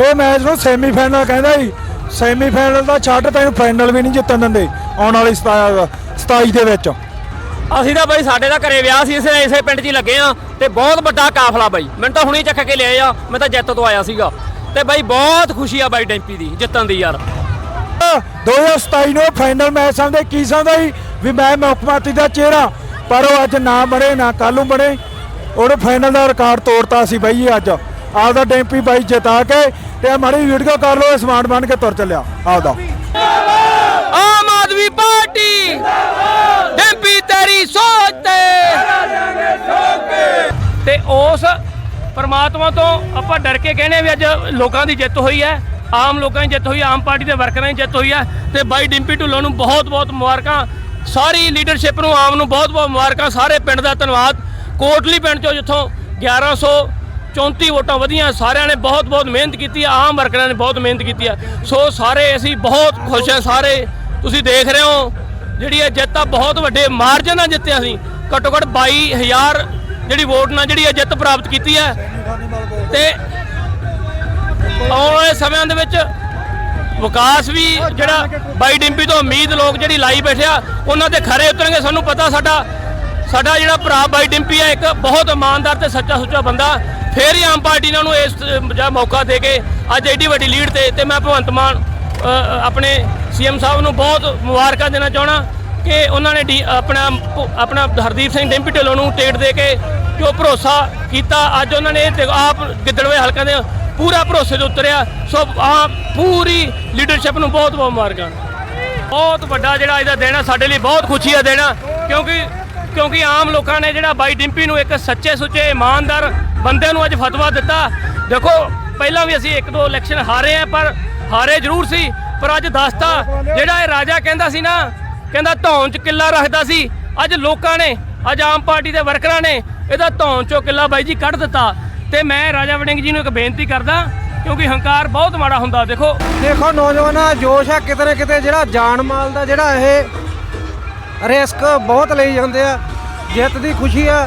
ਇਹ ਮੈਚ ਨੂੰ ਸੈਮੀਫਾਈਨਲ ਕਹਿੰਦਾ ਸੀ। ਸੈਮੀਫਾਈਨਲ ਦਾ ਛੱਡ ਤੈਨੂੰ ਫਾਈਨਲ ਵੀ ਨਹੀਂ ਜਿੱਤਣ ਦਿੰਦੇ। ਆਉਣ ਵਾਲੀ 27 ਦੇ ਵਿੱਚ। ਅਸੀਂ ਤਾਂ ਬਾਈ ਸਾਡੇ ਦਾ ਘਰੇ ਵਿਆਹ ਸੀ ਇਸੇ ਇਸੇ ਪਿੰਡ 'ਚ ਹੀ ਲੱਗੇ ਆ ਤੇ ਬਹੁਤ ਵੱਡਾ ਕਾਫਲਾ ਬਾਈ। ਮੈਨੂੰ ਤਾਂ ਹੁਣੀ ਚੱਕ ਕੇ ਲਿਆਏ ਆ ਮੈਂ ਤਾਂ ਜੱਤ ਤੋਂ ਆਇਆ ਸੀਗਾ। ਤੇ ਬਾਈ ਬਹੁਤ ਖੁਸ਼ੀ ਆ ਬਾਈ ਡੈਂਪੀ ਦੀ ਜਿੱਤਣ ਦੀ ਯਾਰ। 2027 ਨੂੰ ਫਾਈਨਲ ਮੈਚ ਸਮਝਦੇ ਕੀ ਸਮਝਦਾ ਸੀ? ਵੀ ਮੈਂ ਮੁੱਖ ਮੰਤਰੀ ਦਾ ਚਿਹਰਾ ਪਰ ਉਹ ਅੱਜ ਨਾ ਬਣੇ ਨਾ ਕੱਲ੍ਹ ਨੂੰ ਬਣੇ। ਉਹਨੇ ਫਾਈਨਲ ਦਾ ਰਿਕਾਰਡ ਤੋੜਤਾ ਸੀ ਬਾਈ ਅੱਜ। ਆਪਦਾ ਡੈਂਪੀ ਬਾਈ ਜਿਤਾ ਕੇ ਤੇ ਮਾੜੀ ਵੀਡੀਓ ਕਰ ਲਓ ਸਮਾਰਟ ਬਣ ਕੇ ਤੁਰ ਚੱਲਿਆ, ਆਪਦਾ। ਆਮ ਆਦਮੀ ਪਾਰਟੀ, ਡੈਂਪੀ ਤੇਰੀ ਸੋਚ ਤੇ। ਤੇ ਉਸ ਪਰਮਾਤਮਾ ਤੋਂ ਆਪਾਂ ਡਰ ਕੇ ਕਹਿੰਦੇ ਵੀ ਅੱਜ ਲੋਕਾਂ ਦੀ ਜਿੱਤ ਹੋਈ ਹੈ, ਆਮ ਲੋਕਾਂ ਦੀ ਜਿੱਤ ਹੋਈ, ਆਮ ਪਾਰਟੀ ਦੇ ਵਰਕਰਾਂ ਦੀ ਜਿੱਤ ਹੋਈ ਹੈ ਤੇ ਬਾਈ ਡਿੰਪੀ ਢੁੱਲੋਂ ਨੂੰ ਬਹੁਤ ਬਹੁਤ ਮੁਬਾਰਕਾਂ। ਸਾਰੀ ਲੀਡਰਸ਼ਿਪ ਨੂੰ, ਆਮ ਨੂੰ ਬਹੁਤ ਬਹੁਤ ਮੁਬਾਰਕਾਂ, ਸਾਰੇ ਪਿੰਡ ਦਾ ਧੰਨਵਾਦ। ਕੋਟਲੀ ਪਿੰਡ ਚੋਂ ਜਿੱਥੋਂ 1134 ਵੋਟਾਂ ਵਧੀਆਂ, ਸਾਰਿਆਂ ਨੇ ਬਹੁਤ ਬਹੁਤ ਮਿਹਨਤ ਕੀਤੀ ਹੈ ਆਮ ਵਰਕਰਾਂ ਨੇ ਬਹੁਤ ਮਿਹਨਤ ਕੀਤੀ ਹੈ ਸੋ ਸਾਰੇ ਅਸੀਂ ਬਹੁਤ ਖੁਸ਼ ਹਾਂ ਸਾਰੇ। ਤੁਸੀਂ ਦੇਖ ਰਹੇ ਹੋ, ਜਿਹੜੀ ਇਹ ਜਿੱਤ ਆ, ਬਹੁਤ ਵੱਡੇ ਮਾਰਜਨ ਨਾਲ ਜਿੱਤਿਆ ਅਸੀਂ। ਘੱਟੋ ਘੱਟ 22000 ਜਿਹੜੀ ਵੋਟ ਨਾਲ ਜਿਹੜੀ ਇਹ ਜਿੱਤ ਪ੍ਰਾਪਤ ਕੀਤੀ ਹੈ। ਤੇ ਆਉਣ ਵਾਲੇ ਸਮਿਆਂ ਦੇ ਵਿੱਚ ਵਿਕਾਸ ਵੀ ਜਿਹੜਾ ਬਾਈ ਡਿੰਪੀ ਤੋਂ ਉਮੀਦ ਲੋਕ ਜਿਹੜੀ ਲਾਈ ਬੈਠਿਆ ਉਹਨਾਂ ਤੇ ਖਰੇ ਉਤਰਨਗੇ, ਸਾਨੂੰ ਪਤਾ ਸਾਡਾ ਸਾਡਾ ਜਿਹੜਾ ਭਰਾ ਬਾਈ ਡਿੰਪੀ ਹੈ ਇੱਕ ਬਹੁਤ ਇਮਾਨਦਾਰ ਤੇ ਸੱਚਾ ਸੁੱਚਾ ਬੰਦਾ। ਫੇਰ ਹੀ ਆਮ ਪਾਰਟੀ ਨੇ ਨੂੰ ਇਸ ਅਹ, ਮੌਕਾ ਦੇ ਕੇ ਅੱਜ ਐਡੀ ਵੱਡੀ ਲੀਡ ਤੇ ਤੇ ਮੈਂ ਭਗਵੰਤ ਮਾਨ ਅਹ, ਆਪਣੇ ਸੀਐਮ ਸਾਹਿਬ ਨੂੰ ਬਹੁਤ ਮੁਬਾਰਕਾਂ ਦੇਣਾ ਚਾਹਣਾ ਕਿ ਉਹਨਾਂ ਨੇ ਡੀ- ਆਪਣਾ ਆਪਣਾ ਹਰਦੀਪ ਸਿੰਘ ਡਿੰਪੀ ਢਿੱਲੋਂ ਨੂੰ ਟਿਕਟ ਦੇ ਕੇ ਜੋ ਭਰੋਸਾ ਕੀਤਾ ਅੱਜ ਉਹਨਾਂ ਨੇ ਆਪ ਗਿੱਦੜਵੇ ਹਲਕਾ ਦੇ ਪੂਰਾ ਭਰੋਸੇ ਤੇ ਉਤਰਿਆ। ਸੋ ਆ ਪੂਰੀ ਲੀਡਰਸ਼ਿਪ ਨੂੰ ਬਹੁਤ ਬਹੁਤ ਮੁਬਾਰਕਾਂ। ਬਹੁਤ ਵੱਡਾ ਜਿਹੜਾ ਇਹਦਾ ਦੇਣਾ ਸਾਡੇ ਲਈ ਬਹੁਤ ਖੁਸ਼ੀ ਦਾ ਦੇਣਾ ਕਿਉਂਕਿ ਕਿਉਂਕਿ ਆਮ ਲੋਕਾਂ ਨੇ ਜਿਹੜਾ ਬਾਈ ਡਿੰਪੀ ਨੂੰ ਇੱਕ ਸੱਚੇ ਸੁੱਚੇ, ਇਮਾਨਦਾਰ ਬੰਦੇ ਨੂੰ ਅੱਜ ਫਤਵਾ ਦਿੱਤਾ। ਦੇਖੋ, ਪਹਿਲਾਂ ਵੀ ਅਸੀਂ ਇੱਕ ਦੋ ਇਲੈਕਸ਼ਨ ਹਾਰੇ ਆ, ਪਰ ਹਾਰੇ ਜ਼ਰੂਰ ਸੀ। ਪਰ ਅੱਜ ਦੱਸਤਾ, ਜਿਹੜਾ ਇਹ ਰਾਜਾ ਕਹਿੰਦਾ ਸੀ ਨਾ, ਕਹਿੰਦਾ ਧੌਣ 'ਚ ਕਿੱਲਾ ਰੱਖਦਾ ਸੀ। ਅੱਜ ਲੋਕਾਂ ਨੇ, ਅੱਜ ਆਮ ਪਾਰਟੀ ਦੇ ਵਰਕਰਾਂ ਨੇ ਇਹਦਾ ਧੌਣ 'ਚੋਂ ਕਿੱਲਾ ਬਾਈ ਜੀ ਕੱਢ ਦਿੱਤਾ। ਤੇ ਮੈਂ ਰਾਜਾ ਵੜਿੰਗ ਜੀ ਨੂੰ ਇੱਕ ਬੇਨਤੀ ਕਰਦਾ, ਕਿਉਂਕਿ ਹੰਕਾਰ ਬਹੁਤ ਮਾੜਾ ਹੁੰਦਾ, ਦੇਖੋ। ਦੇਖੋ, ਨੌਜਵਾਨਾਂ ਜੋਸ਼ ਆ, ਕਿਤੇ ਨਾ ਕਿਤੇ ਜਿਹੜਾ ਜਾਨ ਮਾਲ ਦਾ ਜਿਹੜਾ ਇਹ ਰਿਸਕ ਬਹੁਤ ਲਈ ਜਾਂਦੇ ਆ ਜਿੱਤ ਦੀ ਖੁਸ਼ੀ ਆ।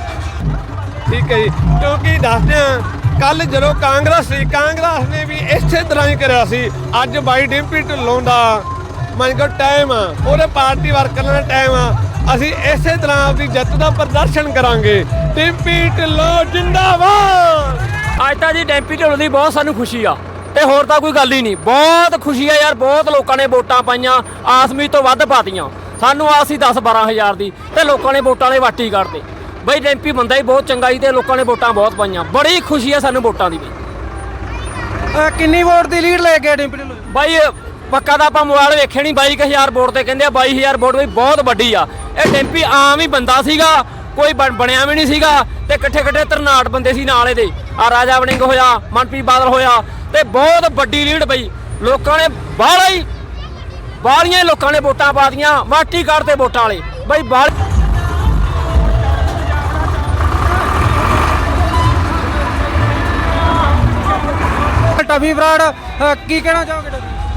ਠੀਕ ਹੈ ਜੀ ਕਿਉਂਕਿ ਦੱਸਦੇ ਆ ਕੱਲ ਜਦੋਂ ਕਾਂਗਰਸ ਸੀ ਕਾਂਗਰਸ ਨੇ ਵੀ ਇਸੇ ਤਰ੍ਹਾਂ ਹੀ ਕਰਿਆ ਸੀ। ਅੱਜ ਬਾਈ ਡਿੰਪੀ ਢਿੱਲੋਂ ਦਾ ਮੰਨ ਕੋ ਟਾਈਮ ਆ ਉਹਦੇ ਪਾਰਟੀ ਵਰਕਰਾਂ ਦਾ ਟਾਈਮ ਆ। ਅਸੀਂ ਇਸੇ ਤਰ੍ਹਾਂ ਆਪਦੀ ਜਿੱਤ ਦਾ ਪ੍ਰਦਰਸ਼ਨ ਕਰਾਂਗੇ। ਡਿੰਪੀ ਢਿੱਲੋਂ ਜਿੰਦਾਬਾਦ! ਅੱਜ ਤਾਂ ਜੀ ਡੈਂਪੀ ਢੋਲ ਦੀ ਬਹੁਤ ਸਾਨੂੰ ਖੁਸ਼ੀ ਆ ਤੇ ਹੋਰ ਤਾਂ ਕੋਈ ਗੱਲ ਹੀ ਨਹੀਂ। ਬਹੁਤ ਖੁਸ਼ੀ ਆ ਯਾਰ ਬਹੁਤ ਲੋਕਾਂ ਨੇ ਵੋਟਾਂ ਪਾਈਆਂ ਆਸਮੀ ਤੋਂ ਵੱਧ ਪਾਤੀਆਂ। ਸਾਨੂੰ ਆਸ ਸੀ 10 12000 ਦੀ ਤੇ ਲੋਕਾਂ ਨੇ ਵੋਟਾਂ ਦੇ ਵਾਟੀ ਕੱਢਦੇ ਬਈ ਡੈਂਪੀ ਬੰਦਾ ਹੀ ਬਹੁਤ ਚੰਗਾ ਸੀ ਤੇ ਲੋਕਾਂ ਨੇ ਵੋਟਾਂ ਬਹੁਤ ਪਾਈਆਂ। ਬੜੀ ਖੁਸ਼ੀ ਆ ਸਾਨੂੰ ਵੋਟਾਂ ਦੀ ਅਹ ਕਿੰਨੀ ਵੋਟ ਦੀ ਲੀਡ ਲੈ ਗਿਆ ਡਿੰਪੀ ਢਿੱਲੋਂ? ਬਾਈ ਪੱਕਾ ਦਾ ਆਪਾਂ ਮੋਬਾਈਲ ਵੇਖਿਆ ਨਹੀਂ 22000 ਵੋਟ ਤੇ ਕਹਿੰਦੇ ਆ 22000 ਵੋਟ ਵੀ ਬਹੁਤ ਵੱਡੀ ਆ। ਇਹ ਡੈਂਪੀ ਆਮ ਹੀ ਬੰਦਾ ਸੀਗਾ ਕੋਈ ਬਣ- ਬਣਿਆ ਵੀ ਨਹੀਂ ਸੀਗਾ ਤੇ ਇਕੱਠੇ ਇਕੱਠੇ ਤਰਨਾਟ ਬੰਦੇ ਸੀ ਨਾਲ ਇਹਦੇ। ਆ ਰਾਜਾ ਵੜਿੰਗ ਹੋਇਆ ਮਨਪ੍ਰੀਤ ਬਾਦਲ ਹੋਇਆ ਤੇ ਬਹੁਤ ਵੱਡੀ ਲੀਡ ਬਈ। ਲੋਕਾਂ ਨੇ ਬਾਹਲਾ ਹੀ ਬਾਹਲੀਆਂ ਹੀ ਲੋਕਾਂ ਨੇ ਵੋਟਾਂ ਪਾਤੀਆਂ ਵਾਟੀ ਕੱਢ ਤੇ ਵੋਟਾਂ ਵਾਲੇ। ਬਈ ਟਵੀ ਬਰਾੜ ਅਹ ਕੀ ਕਹਿਣਾ ਚਾਹੋਗੇ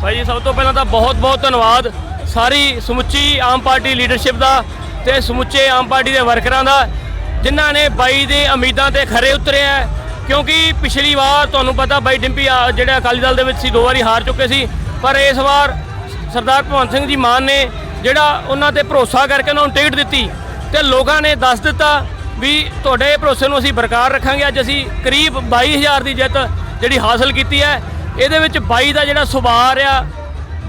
ਭਾਈ ਜੀ ਸਭ ਤੋਂ ਪਹਿਲਾਂ ਤਾਂ ਬਹੁਤ ਬਹੁਤ ਧੰਨਵਾਦ। ਸਾਰੀ ਸਮੁੱਚੀ ਆਮ ਪਾਰਟੀ ਲੀਡਰਸ਼ਿਪ ਦਾ ਤੇ ਸਮੁੱਚੇ ਆਮ ਪਾਰਟੀ ਦੇ ਵਰਕਰਾਂ ਦਾ ਜਿਨ੍ਹਾਂ ਨੇ ਬਾਈ ਦੇ ਉਮੀਦਾਂ ਤੇ ਖਰੇ ਉਤਰੇ ਹੈ। ਕਿਉਂਕਿ ਪਿਛਲੀ ਵਾਰ ਤੁਹਾਨੂੰ ਪਤਾ ਬਾਈ ਡਿੰਪੀ ਆ, ਜਿਹੜੇ ਅਕਾਲੀ ਦਲ ਦੇ ਵਿੱਚ ਸੀ ਦੋ ਵਾਰੀ ਹਾਰ ਚੁੱਕੇ ਸੀ। ਪਰ ਇਸ ਵਾਰ ਸਰਦਾਰ ਭਗਵੰਤ ਸਿੰਘ ਜੀ ਮਾਨ ਨੇ ਜਿਹੜਾ ਉਹਨਾਂ ਤੇ ਭਰੋਸਾ ਕਰਕੇ ਉਹਨਾਂ ਨੂੰ ਟਿਕਟ ਦਿੱਤੀ ਤੇ ਲੋਕਾਂ ਨੇ ਦੱਸ ਦਿੱਤਾ ਵੀ ਤੁਹਾਡੇ ਭਰੋਸੇ ਨੂੰ ਅਸੀਂ ਬਰਕਰਾਰ ਰੱਖਾਂਗੇ। ਅੱਜ ਅਸੀਂ ਕਰੀਬ 22000 ਦੀ ਜਿੱਤ ਜਿਹੜੀ ਹਾਸਲ ਕੀਤੀ ਹੈ। ਇਹਦੇ ਵਿੱਚ ਬਾਈ ਦਾ ਜਿਹੜਾ ਸੁਭਾਅ ਆ,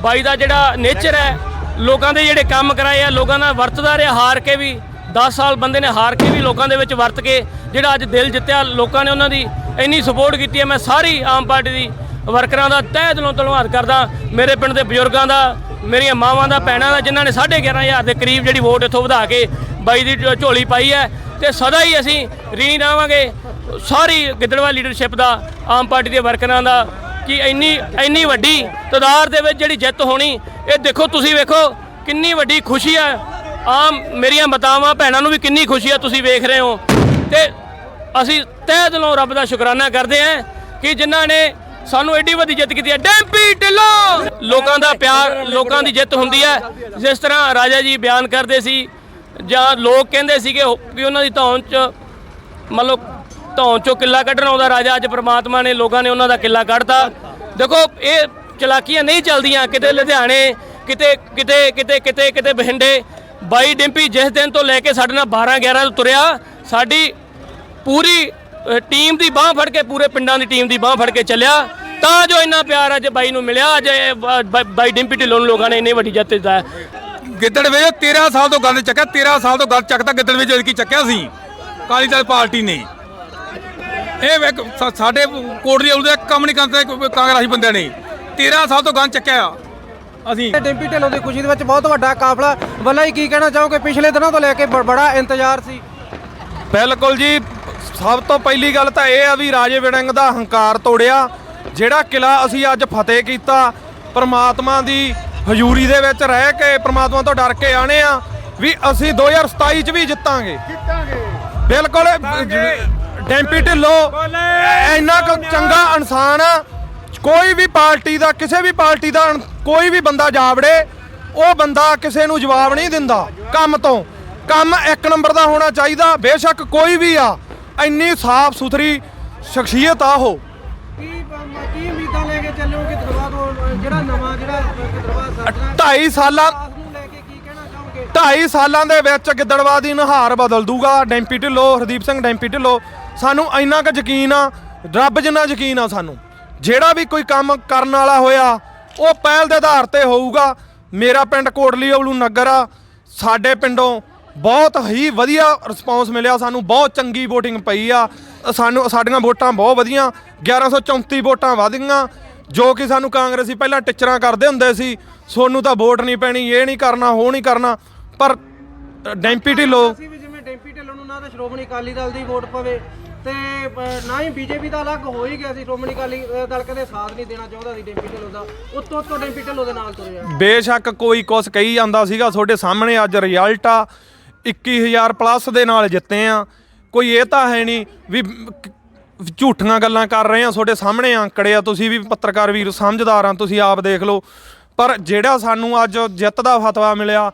ਬਾਈ ਦਾ ਜਿਹੜਾ ਨੇਚਰ ਹੈ, ਲੋਕਾਂ ਦੇ ਜਿਹੜੇ ਕੰਮ ਕਰਾਏ ਆ, ਲੋਕਾਂ ਨਾਲ ਵਰਤਦਾ ਰਿਹਾ ਹਾਰ ਕੇ ਵੀ 10 ਸਾਲ ਬੰਦੇ ਨੇ ਹਾਰ ਕੇ ਵੀ ਲੋਕਾਂ ਦੇ ਵਿੱਚ ਵਰਤ ਕੇ ਜਿਹੜਾ ਅੱਜ ਦਿਲ ਜਿੱਤਿਆ, ਲੋਕਾਂ ਨੇ ਉਹਨਾਂ ਦੀ ਇੰਨੀ ਸਪੋਰਟ ਕੀਤੀ ਹੈ। ਮੈਂ ਸਾਰੀ ਆਮ ਪਾਰਟੀ ਦੀ ਵਰਕਰਾਂ ਦਾ ਤਹਿ ਦਿਲੋਂ ਧੰਨਵਾਦ ਕਰਦਾ। ਮੇਰੇ ਪਿੰਡ ਦੇ ਬਜ਼ੁਰਗਾਂ ਦਾ, ਮੇਰੀਆਂ ਮਾਵਾਂ ਦਾ, ਭੈਣਾਂ ਦਾ, ਜਿਨ੍ਹਾਂ ਨੇ 11500 ਦੇ ਕਰੀਬ ਜਿਹੜੀ ਵੋਟ ਇੱਥੋਂ ਵਧਾ ਕੇ ਬਾਈ ਦੀ ਝੋ- ਝੋਲੀ ਪਾਈ ਹੈ ਤੇ ਸਦਾ ਹੀ ਅਸੀਂ ਰੀਣ ਰਹਾਂਗੇ। ਸਾਰੀ ਗਿੱਦੜਵਾ ਲੀਡਰਸ਼ਿਪ ਦਾ, ਆਮ ਪਾਰਟੀ ਦੇ ਵਰਕਰਾਂ ਦਾ ਕਿ ਇੰਨੀ ਇੰਨੀ ਵੱਡੀ ਤਦਾਰ ਦੇ ਵਿੱਚ ਜਿਹੜੀ ਜਿੱਤ ਹੋਣੀ, ਇਹ ਦੇਖੋ ਤੁਸੀਂ ਵੇਖੋ ਕਿੰਨੀ ਵੱਡੀ ਖੁਸ਼ੀ ਹੈ। ਆਮ ਮੇਰੀਆਂ ਮਾਤਾਵਾਂ, ਭੈਣਾਂ ਨੂੰ ਵੀ ਕਿੰਨੀ ਖੁਸ਼ੀ ਹੈ ਤੁਸੀਂ ਵੇਖ ਰਹੇ ਹੋ। ਤੇ ਅਸੀਂ ਤਹਿ ਦਿਲੋਂ ਰੱਬ ਦਾ ਸ਼ੁਕਰਾਨਾ ਕਰਦੇ ਹਾਂ ਕਿ ਜਿਨ੍ਹਾਂ ਨੇ ਸਾਨੂੰ ਐਡੀ ਵੱਡੀ ਜਿੱਤ ਕੀਤੀ ਹੈ। ਡੈਂਪੀ ਢਿੱਲੋਂ! ਲੋਕਾਂ ਦਾ ਪਿਆਰ, ਲੋਕਾਂ ਦੀ ਜਿੱਤ ਹੁੰਦੀ ਹੈ। ਜਿਸ ਤਰ੍ਹਾਂ ਰਾਜਾ ਜੀ ਬਿਆਨ ਕਰਦੇ ਸੀ, ਜਾਂ ਲੋਕ ਕਹਿੰਦੇ ਸੀਗੇ ਵੀ ਉਹਨਾਂ ਦੀ ਧੌਣ 'ਚ, ਮਤਲਬ ਧੌਣ ਚੋਂ ਕਿੱਲਾ ਕੱਢਣ ਆਉਂਦਾ। ਰਾਜਾ ਅੱਜ ਪ੍ਰਮਾਤਮਾ ਨੇ, ਲੋਕਾਂ ਨੇ ਉਹਨਾਂ ਦਾ ਕਿੱਲਾ ਕੱਢਤਾ। ਦੇਖੋ, ਇਹ ਚਲਾਕੀਆਂ ਨਹੀਂ ਚੱਲਦੀਆਂ। ਕਿਤੇ ਲੁਧਿਆਣੇ, ਕਿਤੇ ਕਿਤੇ ਕਿਤੇ ਕਿਤੇ ਕਿਤੇ ਬਠਿੰਡੇ। ਬਾਈ ਡਿੰਪੀ ਜਿਸ ਦਿਨ ਤੋਂ ਲੈ ਕੇ ਸਾਡੇ ਨਾਲ 12 11 ਤੋਂ ਤੁਰਿਆ, ਸਾਡੀ ਪੂਰੀ ਟੀਮ ਦੀ ਬਾਹ ਫੜ ਕੇ ਪੂਰੇ ਪਿੰਡਾਂ ਦੀ ਟੀਮ ਦੀ ਬਾਹ ਫੜ ਕੇ ਚੱਲਿਆ। ਤਾਂ ਜੋ ਇੰਨਾ ਪਿਆਰ ਅੱਜ ਬਾਈ ਨੂੰ ਮਿਲਿਆ ਅੱਜ ਇਹ ਬ- ਬ- ਬਾਈ ਡਿੰਪੀ ਢਿੱਲੋਂ ਨੂੰ ਲੋਕਾਂ ਨੇ ਇੰਨੀ ਵੱਡੀ ਜਿੱਤ ਦਿੱਤਾ। ਗਿੱਦੜ ਵੇ 13 ਸਾਲ ਤੋਂ ਗੰਦ ਚੱਕਿਆ 13 ਸਾਲ ਤੋਂ ਗੰਦ ਚੱਕਦਾ ਗਿੱਦੜ ਵਿੱਚ ਕੀ ਚੱਕਿਆ ਸੀ। ਕਾਲੀ ਦਲ ਪਾਰਟੀ ਨੇ। ਇਹ ਵੇਖ ਸਾ- ਸਾਡੇ ਕੋਟਲੀ ਵਾਲੇ ਦਾ ਕੰਮ ਨਹੀਂ ਕਰਦੇ ਕੋਈ ਕਾਂਗਰਸੀ ਬੰਦਿਆਂ ਨੇ। 13 ਸਾਲ ਤੋਂ ਗੰਦ ਚੱਕਿਆ। ਅਸੀਂ ਡਿੰਪੀ ਢਿੱਲੋਂ ਦੀ ਖੁਸ਼ੀ ਦੇ ਵਿੱਚ ਬਹੁਤ ਵੱਡਾ ਕਾਫਲਾ। ਵੱਲਾ ਹੀ ਕੀ ਕਹਿਣਾ ਚਾਹੋਗੇ? ਪਿਛਲੇ ਦਿਨਾਂ ਤੋਂ ਲੈ ਕੇ ਬ- ਬੜਾ ਇੰਤਜ਼ਾਰ ਸੀ। ਬਿਲਕੁਲ ਜੀ ਸਭ ਤੋਂ ਪਹਿਲੀ ਗੱਲ ਤਾਂ ਇਹ ਆ ਵੀ ਰਾਜੇ ਵਿੜੰਗ ਦਾ ਹੰਕਾਰ ਤੋੜਿਆ ਜਿਹੜਾ ਕਿਲਾ ਅਸੀਂ ਅੱਜ ਫਤਿਹ ਕੀਤਾ ਪ੍ਰਮਾਤਮਾ ਦੀ ਹਜ਼ੂਰੀ ਦੇ ਵਿੱਚ ਰਹਿ ਕੇ ਪ੍ਰਮਾਤਮਾ ਤੋਂ ਡਰ ਕੇ ਆਣੇ ਆ ਵੀ ਅਸੀਂ 2027 ਚ ਵੀ ਜਿੱਤਾਂਗੇ। ਜਿੱਤਾਂਗੇ। ਬਿਲਕੁਲ ਡੈਂਪੀ ਢਿੱਲੋਂ ਇੰਨਾ ਕੁ ਚੰਗਾ ਇਨਸਾਨ ਆ ਕੋਈ ਵੀ ਪਾਰਟੀ ਦਾ ਕਿਸੇ ਵੀ ਪਾਰਟੀ ਦਾ ਕੋਈ ਵੀ ਬੰਦਾ ਜਾਵੜੇ ਉਹ ਬੰਦਾ ਕਿਸੇ ਨੂੰ ਜਵਾਬ ਨਹੀਂ ਦਿੰਦਾ ਕੰਮ ਤੋਂ। ਕੰਮ ਇੱਕ ਨੰਬਰ ਦਾ ਹੋਣਾ ਚਾਹੀਦਾ ਬੇਸ਼ੱਕ ਕੋਈ ਵੀ ਆ। ਇੰਨੀ ਸਾਫ਼ ਸੁਥਰੀ ਸ਼ਖਸੀਅਤ ਆ ਉਹ। ਕੀ ਕੀ ਉਮੀਦਾਂ ਲੈ ਕੇ ਚੱਲੋਗੇ ਦਰਬਾਰ ਤੋਂ ਜਿਹੜਾ ਨਵਾਂ ਜਿਹੜਾ ਦਰਬਾਰ 2.5 ਸਾਲਾਂ ਨੂੰ ਲੈ ਕੇ ਕੀ ਕਹਿਣਾ ਚਾਹੋਗੇ? 2.5 ਸਾਲਾਂ ਦੇ ਵਿੱਚ ਗਿੱਦੜਵਾ ਦੀ ਨਹਾਰ ਬਦਲ ਦੂਗਾ। ਡੈਂਪੀ ਢਿੱਲੋਂ ਹਰਦੀਪ ਸਿੰਘ ਡੈਂਪੀ ਢਿੱਲੋਂ। ਸਾਨੂੰ ਇੰਨਾ ਕੁ ਯਕੀਨ ਆ ਰੱਬ ਜਿੰਨਾ ਯਕੀਨ ਆ ਸਾਨੂੰ। ਜਿਹੜਾ ਵੀ ਕੋਈ ਕੰਮ ਕਰਨ ਵਾਲਾ ਹੋਇਆ ਉਹ ਪਹਿਲ ਦੇ ਆਧਾਰ ਤੇ ਹੋਊਗਾ। ਮੇਰਾ ਪਿੰਡ ਕੋਟਲੀ ਅਵਲੂ ਨਗਰ ਆ। ਸਾਡੇ ਪਿੰਡੋਂ ਬਹੁਤ ਹੀ ਵਧੀਆ ਰਿਸਪੌਂਸ ਮਿਲਿਆ ਸਾਨੂੰ ਬਹੁਤ ਚੰਗੀ VOTING ਪਈ ਆ। ਸਾਨੂੰ ਸਾਡੀਆਂ ਵੋਟਾਂ ਬਹੁਤ ਵਧੀਆਂ 1134 ਵੋਟਾਂ ਵਧੀਆਂ ਜੋ ਕਿ ਸਾਨੂੰ ਕਾਂਗਰਸੀ ਪਹਿਲਾਂ ਟਿਚਰਾਂ ਕਰਦੇ ਹੁੰਦੇ ਸੀ। ਸੋਨੂੰ ਤਾਂ ਵੋਟ ਨਹੀਂ ਪੈਣੀ ਇਹ ਨਹੀਂ ਕਰਨਾ ਉਹ ਨਹੀਂ ਕਰਨਾ ਪਰ ਡੈਂਪੀ ਢਿੱਲੋਂ ਅਸੀਂ ਵੀ ਜਿਵੇਂ ਡੈਂਪੀ ਢਿੱਲੋਂ ਨੂੰ ਨਾ ਤਾਂ ਸ਼੍ਰੋਮਣੀ ਅਕਾਲੀ ਦਲ ਦੀ ਵੋਟ ਪਵੇ ਤੇ ਨਾ ਹੀ ਬੀਜੇਪੀ ਦਾ ਅਲੱਗ ਹੋ ਹੀ ਗਿਆ ਸੀ। ਸ਼੍ਰੋਮਣੀ ਅਕਾਲੀ ਦਲ ਕਦੇ ਸਾਥ ਨਹੀਂ ਦੇਣਾ ਚਾਹੁੰਦਾ ਸੀ ਡੈਂਪੀ ਢਿੱਲੋਂ ਦਾ। ਉੱਤੋਂ ਤੋਂ ਡੈਂਪੀ ਢਿੱਲੋਂ ਦੇ ਨਾਲ ਤੁਰਿਆ। ਬੇਸ਼ੱਕ ਕੋਈ ਕੁਛ ਕਹੀ ਜਾਂਦਾ ਸੀਗਾ ਤੁਹਾਡੇ ਸਾਹਮਣੇ ਅੱਜ ਰਿਜ਼ਲਟ ਆ। 21000 ਪਲੱਸ ਦੇ ਨਾਲ ਜਿੱਤੇ ਆ। ਕੋਈ ਇਹ ਤਾਂ ਹੈ ਨਹੀਂ ਵੀ ਝੂਠੀਆਂ ਗੱਲਾਂ ਕਰ ਰਹੇ ਆ, ਤੁਹਾਡੇ ਸਾਹਮਣੇ ਅੰਕੜੇ ਆ। ਤੁਸੀਂ ਵੀ ਪੱਤਰਕਾਰ ਵੀਰ, ਸਮਝਦਾਰ ਆ, ਤੁਸੀਂ ਆਪ ਦੇਖ ਲਓ। ਪਰ ਜਿਹੜਾ ਸਾਨੂੰ ਅੱਜ ਜਿੱਤ ਦਾ ਫਤਵਾ ਮਿਲਿਆ,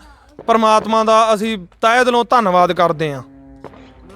ਪਰਮਾਤਮਾ ਦਾ ਅਸੀਂ ਤਹਿ ਦਿਲੋਂ ਧੰਨਵਾਦ ਕਰਦੇ ਆ।